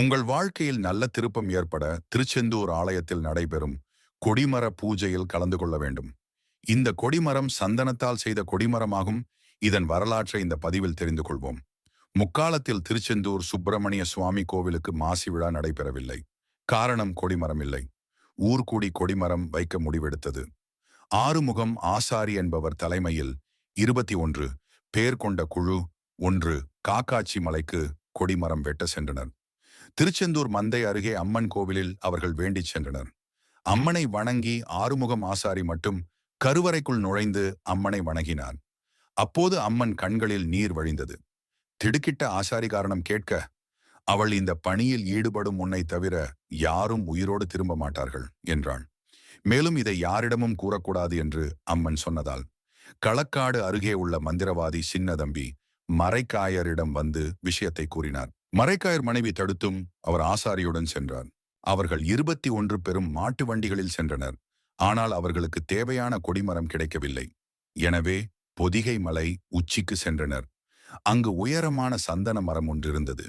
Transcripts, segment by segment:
உங்கள் வாழ்க்கையில் நல்ல திருப்பம் ஏற்பட திருச்செந்தூர் ஆலயத்தில் நடைபெறும் கொடிமர பூஜையில் கலந்து கொள்ள வேண்டும். இந்த கொடிமரம் சந்தனத்தால் செய்த கொடிமரமாகும். இதன் வரலாற்றை இந்த பதிவில் தெரிந்து கொள்வோம். முக்காலத்தில் திருச்செந்தூர் சுப்பிரமணிய சுவாமி கோவிலுக்கு மாசி விழா நடைபெறவில்லை. காரணம் கொடிமரம் இல்லை. ஊர்கூடி கொடிமரம் வைக்க முடிவெடுத்தது. ஆறுமுகம் ஆசாரி என்பவர் தலைமையில் இருபத்தி ஒன்று பேர் கொண்ட குழு ஒன்று காக்காட்சி மலைக்கு கொடிமரம் வெட்ட சென்றனர். திருச்செந்தூர் மந்தை அருகே அம்மன் கோவிலில் அவர்கள் வேண்டிச் சென்றனர். அம்மனை வணங்கி ஆறுமுகம் ஆசாரி மட்டும் கருவறைக்குள் நுழைந்து அம்மனை வணங்கினார். அப்போது அம்மன் கண்களில் நீர் வழிந்தது. திடுக்கிட்ட ஆசாரி காரணம் கேட்க அவள் இந்த பணியில் ஈடுபடும் உன்னை தவிர யாரும் உயிரோடு திரும்ப மாட்டார்கள் என்றாள். மேலும் இதை யாரிடமும் கூறக்கூடாது என்று அம்மன் சொன்னதால் களக்காடு அருகே உள்ள மந்திரவாதி சின்னதம்பி மறைக்காயரிடம் வந்து விஷயத்தை கூறினார். மறைக்காயர் மனைவி தடுத்தும் அவர் ஆசாரியுடன் சென்றார். அவர்கள் இருபத்தி ஒன்று பெரும் மாட்டு வண்டிகளில் சென்றனர். ஆனால் அவர்களுக்கு தேவையான கொடிமரம் கிடைக்கவில்லை. எனவே பொதிகை மலை உச்சிக்கு சென்றனர். அங்கு உயரமான சந்தன மரம் ஒன்றிருந்தது.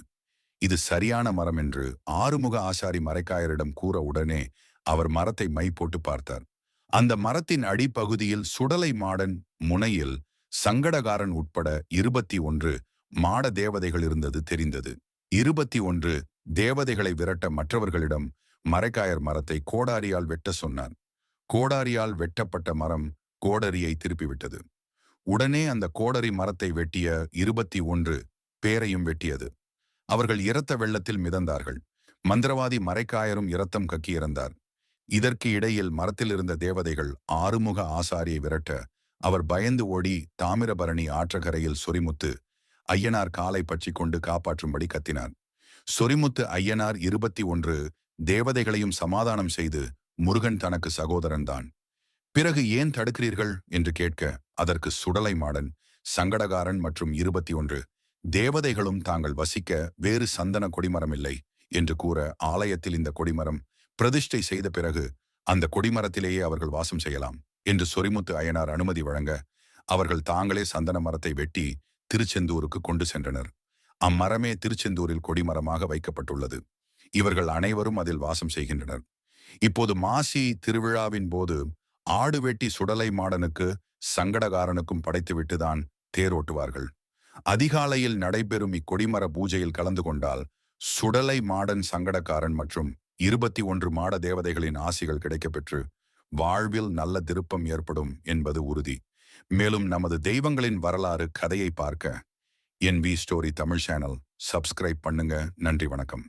இது சரியான மரம் என்று ஆறுமுக ஆசாரி மறைக்காயரிடம் கூற உடனே அவர் மரத்தை மை போட்டு பார்த்தார். அந்த மரத்தின் அடிப்பகுதியில் சுடலை மாடன் முனையில் சங்கடகாரன் உட்பட இருபத்தி ஒன்று மாட தேவதைகள் இருந்தது தெரிந்தது. இருபத்தி ஒன்று தேவதைகளை விரட்ட மற்றவர்களிடம் மரைக்காயர் மரத்தை கோடாரியால் வெட்ட சொன்னான் கோடாரியால் வெட்டப்பட்ட மரம் கோடரியை திருப்பிவிட்டது. உடனே அந்த கோடரி மரத்தை வெட்டிய இருபத்தி ஒன்று பேரையும் வெட்டியது. அவர்கள் இரத்த வெள்ளத்தில் மிதந்தார்கள். மந்திரவாதி மறைக்காயரும் இரத்தம் கக்கி இறந்தார். இதற்கு இடையில் மரத்தில் இருந்த தேவதைகள் ஆறுமுக ஆசாரியை விரட்ட அவர் பயந்து ஓடி தாமிரபரணி ஆற்றகரையில் சொரிமுத்து ஐயனார் காலை பற்றி கொண்டு காப்பாற்றும்படி கத்தினார் சொரிமுத்து ஐயனார் இருபத்தி ஒன்று தேவதைகளையும் சமாதானம் செய்து முருகன் தனக்கு சகோதரன்தான் பிறகு ஏன் தடுக்கிறீர்கள்? என்று கேட்க அதற்கு சுடலை மாடன் சங்கடகாரன் மற்றும் இருபத்தி ஒன்று தேவதைகளும் தாங்கள் வசிக்க வேறு சந்தன கொடிமரம் இல்லை என்று கூற ஆலயத்தில் இந்த கொடிமரம் பிரதிஷ்டை செய்த பிறகு அந்த கொடிமரத்திலேயே அவர்கள் வாசம் செய்யலாம் என்று சொரிமுத்து அயனார் அனுமதி வழங்க அவர்கள் தாங்களே சந்தன மரத்தை வெட்டி திருச்செந்தூருக்கு கொண்டு சென்றனர். அம்மரமே திருச்செந்தூரில் கொடிமரமாக வைக்கப்பட்டுள்ளது. இவர்கள் அனைவரும் அதில் வாசம் செய்கின்றனர். இப்போது மாசி திருவிழாவின் போது ஆடு வெட்டி சுடலை மாடனுக்கு சங்கடகாரனுக்கும் படைத்துவிட்டுதான் தேரோட்டுவார்கள் அதிகாலையில் நடைபெறும் இக்கொடிமர பூஜையில் கலந்து கொண்டால் சுடலை மாடன் சங்கடக்காரன் மற்றும் இருபத்தி ஒன்று மாட தேவதைகளின் ஆசிகள் கிடைக்கப்பெற்று வாழ்வில் நல்ல திருப்பம் ஏற்படும் என்பது உறுதி. மேலும் நமது தெய்வங்களின் வரலாறு கதையை பார்க்க N V story Tamil channel subscribe பண்ணுங்க. நன்றி வணக்கம்.